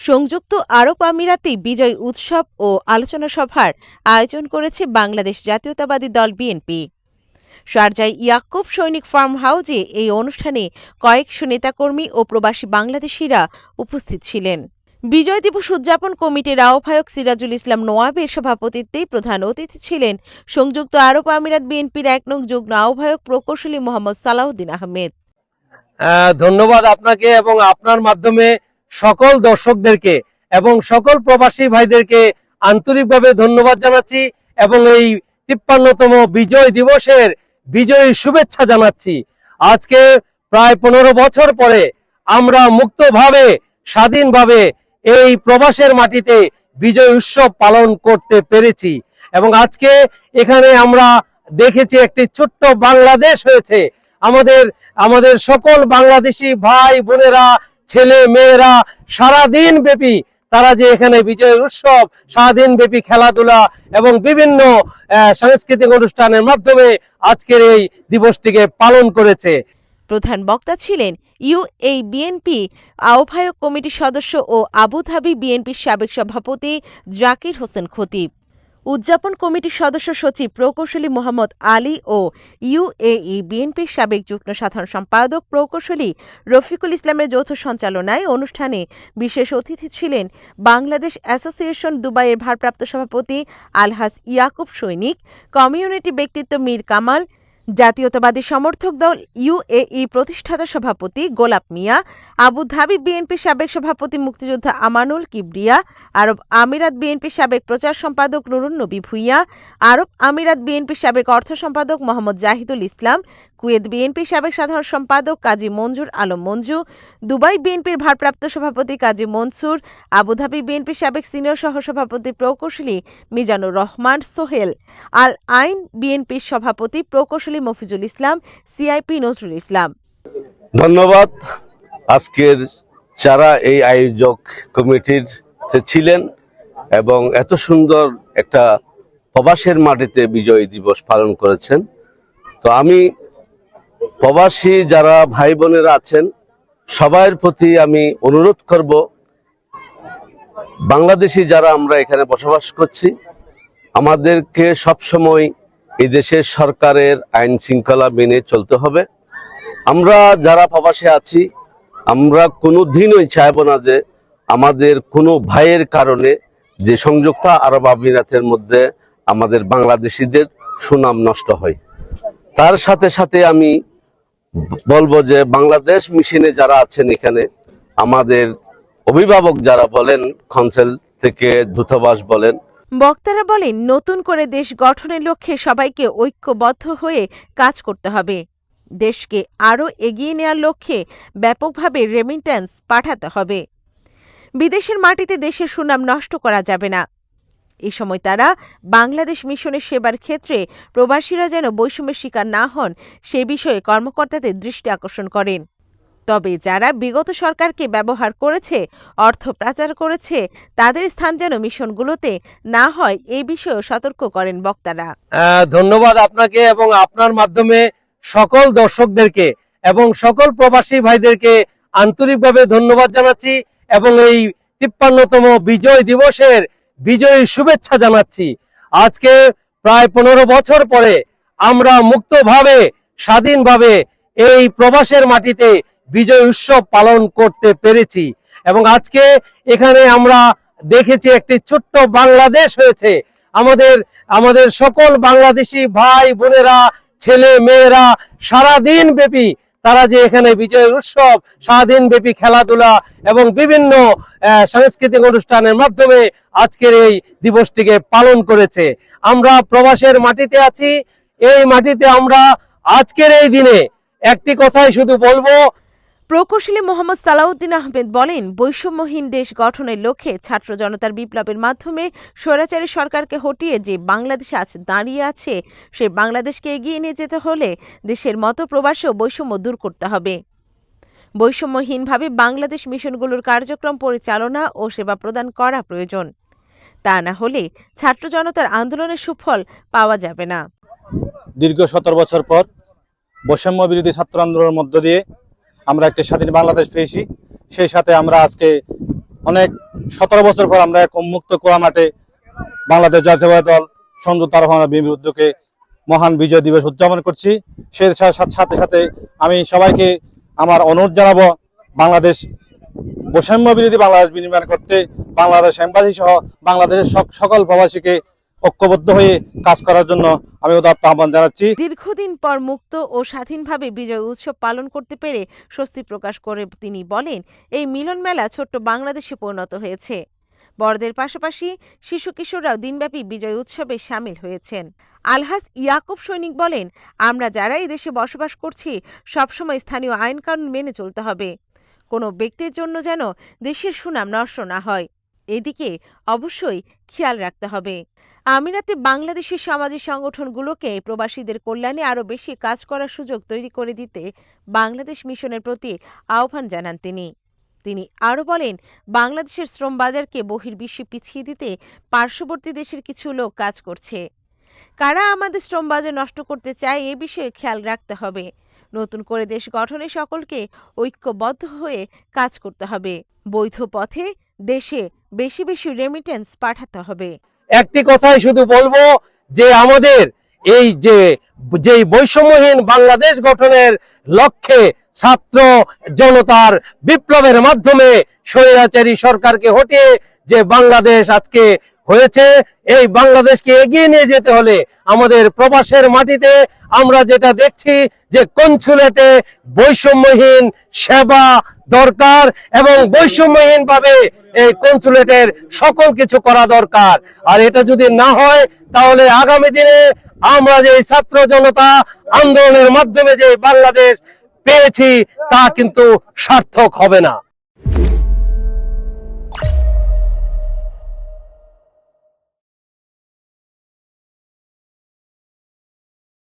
সংযুক্ত আরব আমিরাতে বিজয় উৎসব ও আলোচনা সভার আয়োজন করেছে বাংলাদেশ জাতীয়তাবাদী দল বিএনপি। শারজায় ইয়াক্কুব সৈনিক ফার্ম হাউজে এই অনুষ্ঠানে কয়েকশো নেতাকর্মী ও প্রবাসী বাংলাদেশিরা উপস্থিত ছিলেন। বিজয় দিবস উদযাপন কমিটির আহ্বায়ক সিরাজুল ইসলাম নোয়াবের সভাপতিত্বে প্রধান অতিথি ছিলেন সংযুক্ত আরব আমিরাত বিএনপির এক নং যুগ্ম আহ্বায়ক প্রকৌশলী মোহাম্মদ সালাউদ্দিন আহমেদ। ধন্যবাদ আপনাকে এবং আপনার মাধ্যমে সকল দর্শকদেরকে এবং সকল প্রবাসী ভাইদেরকে আন্তরিকভাবে ধন্যবাদ জানাচ্ছি এবং এই তিপ্পান্নতম বিজয় দিবসের বিজয়ী শুভেচ্ছা জানাচ্ছি। আজকে প্রায় পনেরো বছর পরে আমরা মুক্তভাবে, স্বাধীনভাবে এই প্রবাসের মাটিতে বিজয় উৎসব পালন করতে পেরেছি এবং আজকে এখানে আমরা দেখেছি একটি ছোট্ট বাংলাদেশ হয়েছে। আমাদের আমাদের সকল বাংলাদেশি ভাই বোনেরা ছেলে মেয়েরা সারা দিন ব্যাপী তারা যে এখানে বিজয় উৎসব, সারাদিন ব্যাপী খেলাধুলা এবং বিভিন্ন সাংস্কৃতিক অনুষ্ঠানের মাধ্যমে আজকের এই দিবসটিকে পালন করেছে। প্রধান বক্তা ছিলেন ইউএই বিএনপি আহ্বায়ক কমিটির সদস্য ও আবুধাবি বিএনপির সাবেক সভাপতি জাকির হোসেন খতিব। উদযাপন কমিটির সদস্য সচিব প্রকৌশলী মোহাম্মদ আলী ও ইউএই বিএনপির সাবেক যুগ্ম সাধারণ সম্পাদক প্রকৌশলী রফিকুল ইসলামের যৌথ সঞ্চালনায় অনুষ্ঠানে বিশেষ অতিথি ছিলেন বাংলাদেশ অ্যাসোসিয়েশন দুবাইয়ের ভারপ্রাপ্ত সভাপতি আলহাস ইয়াকুব সৈনিক, কমিউনিটি ব্যক্তিত্ব মীর কামাল জাতীয়তাবাদী সমর্থক দল ইউএই প্রতিষ্ঠাতা সভাপতি গোলাপ মিয়া আবু ধাবি বিএনপি সাবেক সভাপতি মুক্তিযোদ্ধা আমানুল কিবরিয়া, আরব আমিরাত বিএনপি সাবেক প্রচার সম্পাদক নুরুন নবী ভুইয়া, আরব আমিরাত বিএনপি সাবেক অর্থ সম্পাদক মোহাম্মদ জাহিদুল ইসলাম, কুয়েত বিএনপি সাবেক সাধারণ সম্পাদক কাজী মঞ্জুর আলম মঞ্জু, দুবাই বিএনপির ভারপ্রাপ্ত সভাপতি Kazi Mansur, Abu Dhabi BNP সাবেক সিনিয়র সহসভাপতি প্রকৌশলী মিজানুর রহমান সোহেল, আল আইন বিএনপির সভাপতি প্রকৌশলী মফিজুল ইসলাম, সিআইপি নজরুল ইসলাম। ধন্যবাদ। আজকের যারা এই আয়োজক কমিটির ছিলেন এবং এত সুন্দর একটা প্রবাসের মাটিতে বিজয় দিবস পালন করেছেন, তো আমি প্রবাসী যারা ভাই বোনেরা আছেন সবার প্রতি আমি অনুরোধ করব, বাংলাদেশি যারা আমরা এখানে বসবাস করছি, আমাদেরকে সবসময় এই দেশের সরকারের আইন শৃঙ্খলা মেনে চলতে হবে। আমরা যারা প্রবাসে আছি, আমরা কোনো দিনই চাইব না যে আমাদের কোনো ভাইয়ের কারণে যে সংযুক্ত আরব আমিরাতের মধ্যে আমাদের বাংলাদেশিদের সুনাম নষ্ট হয়। তার সাথে সাথে আমি বলব যে বাংলাদেশ মিশনে যারা আছেন এখানে, আমাদের অভিভাবক যারা বলেন কনসেল থেকে দূতাবাস বলেন বক্তারা বলেন, নতুন করে দেশ গঠনের লক্ষ্যে সবাইকে ঐক্যবদ্ধ হয়ে কাজ করতে হবে। দেশকে আরও এগিয়ে নেওয়ার লক্ষ্যে ব্যাপকভাবে রেমিট্যান্স পাঠাতে হবে। বিদেশের মাটিতে দেশের সুনাম নষ্ট করা যাবে না। এ সময় তারা বাংলাদেশ মিশনের সেবার ক্ষেত্রে প্রবাসীরা যেন বৈষম্যের শিকার না হন, সে বিষয়ে কর্মকর্তাদের দৃষ্টি আকর্ষণ করেন। তবে যারা বিগত সরকারকে ব্যবহার করেছে, অর্থ পাচার করেছে, তাদের স্থান যেন মিশনগুলোতে না হয় এই বিষয়েও সতর্ক করেন বক্তারা। ধন্যবাদ আপনাকে এবং আপনার মাধ্যমে সকল দর্শকদেরকে এবং সকল প্রবাসী ভাইদেরকে আন্তরিকভাবে ধন্যবাদ জানাচ্ছি এবং এই তিপ্পান্নতম বিজয় দিবসের বিজয়ী শুভেচ্ছা জানাচ্ছি। আজকে প্রায় পনেরো বছর পরে আমরা মুক্তভাবে, স্বাধীনভাবে এই প্রবাসের মাটিতে বিজয় উৎসব পালন করতে পেরেছি। এবং আজকে এখানে আমরা দেখেছি একটি ছোট্ট বাংলাদেশ হয়েছে। আমাদের আমাদের সকল বাংলাদেশি ভাই, বোনেরা, ছেলে, মেয়েরা সারা দিন ব্যাপী তারা যে এখানে বিজয় উৎসব, সারাদিন ব্যাপী খেলাধুলা এবং বিভিন্ন সাংস্কৃতিক অনুষ্ঠানের মাধ্যমে আজকের এই দিবসটিকে পালন করেছে। আমরা প্রবাসের মাটিতে আছি। এই মাটিতে আমরা আজকের এই দিনে একটি কথাই শুধু বলব প্রকৌশলী মোহাম্মদ সালাউদ্দিন আহমেদ বলেন, বৈষম্যহীন দেশ গঠনের লক্ষ্যে ছাত্র জনতার বিপ্লবের মাধ্যমে স্বৈরাচারী সরকারকে হটিয়ে যে বাংলাদেশ আজ দাঁড়িয়ে আছে, সে বাংলাদেশকে এগিয়ে নিয়ে যেতে হলে দেশের মতো প্রবাসেও বৈষম্য দূর করতে হবে। বৈষম্যহীনভাবে বাংলাদেশ মিশনগুলোর কার্যক্রম পরিচালনা ও সেবা প্রদান করা প্রয়োজন। তা না হলে ছাত্র জনতার আন্দোলনের সুফল পাওয়া যাবে না। দীর্ঘ সতেরো বছর পর বৈষম্য বিরোধী ছাত্র আন্দোলনের মধ্য দিয়ে আমরা একটি স্বাধীন বাংলাদেশ পেয়েছি। সেই সাথে আমরা আজকে অনেক সতেরো বছর পর আমরা এক উন্মুক্ত কোয়া মাঠে বাংলাদেশ জাতীয় দল সংযুক্ত আমিরাত বিএনপির উদ্যোগে মহান বিজয় দিবস উদযাপন করছি। সে সাথে সাথে আমি সবাইকে আমার অনুরোধ জানাব বাংলাদেশ বৈষম্য বিরোধী বাংলাদেশ বিনির্মাণ করতে, বাংলাদেশ এম্বাসি সহ বাংলাদেশের সক- সকল প্রবাসীকে ঐক্যবদ্ধ হয়ে কাজ করার জন্য আমি উদাত্ত আহ্বান জানাচ্ছি। দীর্ঘদিন পর মুক্ত ও স্বাধীনভাবে বিজয় উৎসব পালন করতে পেরে স্বস্তি প্রকাশ করে তিনি বলেন, এই মিলন মেলা ছোট্ট বাংলাদেশে পরিণত হয়েছে। বড়দের পাশাপাশি শিশু কিশোররাও দিনব্যাপী বিজয় উৎসবে সামিল হয়েছেন। আলহাস ইয়াকুব সৈনিক বলেন, আমরা যারা দেশে বসবাস করছি, সবসময় স্থানীয় আইন কানুন মেনে চলতে হবে। কোনো ব্যক্তির জন্য যেন দেশের সুনাম নষ্ট না হয়। এদিকে অবশ্যই খেয়াল রাখতে হবে। আমিরাতে বাংলাদেশি সামাজিক সংগঠনগুলোকে প্রবাসীদের কল্যাণে আরও বেশি কাজ করার সুযোগ তৈরি করে দিতে বাংলাদেশ মিশনের প্রতি আহ্বান জানান তিনি। তিনি আরও বলেন, বাংলাদেশের শ্রম বাজারকে বহির্বিশ্বে পিছিয়ে দিতে পার্শ্ববর্তী দেশের কিছু লোক কাজ করছে। কারা আমাদের শ্রম বাজার নষ্ট করতে চায় এ বিষয়ে খেয়াল রাখতে হবে। নতুন করে দেশ গঠনে সকলকে ঐক্যবদ্ধ হয়ে কাজ করতে হবে। বৈধ পথে দেশে বেশি বেশি রেমিটেন্স পাঠাতে হবে। একটি কথাই শুধু বলব যে আমাদের এই যে, যেই বৈষম্যহীন বাংলাদেশ গঠনের লক্ষ্যে ছাত্র জনতার বিপ্লবের মাধ্যমে স্বৈরাচারী সরকারকে হটিয়ে যে বাংলাদেশ আজকে হয়েছে, এই বাংলাদেশকে এগিয়ে নিয়ে যেতে হলে আমাদের প্রবাসের মাটিতে আমরা যেটা দেখছি যে কনসুলেটে বৈষম্যহীন সেবা দরকার এবং বৈষম্যহীন ভাবে এই কনসুলেটের সকল কিছু করা দরকার। আর এটা যদি না হয়, তাহলে আগামী দিনে আমরা যে ছাত্র জনতা আন্দোলনের মাধ্যমে যে বাংলাদেশ পেয়েছি, তা কিন্তু সার্থক হবে না।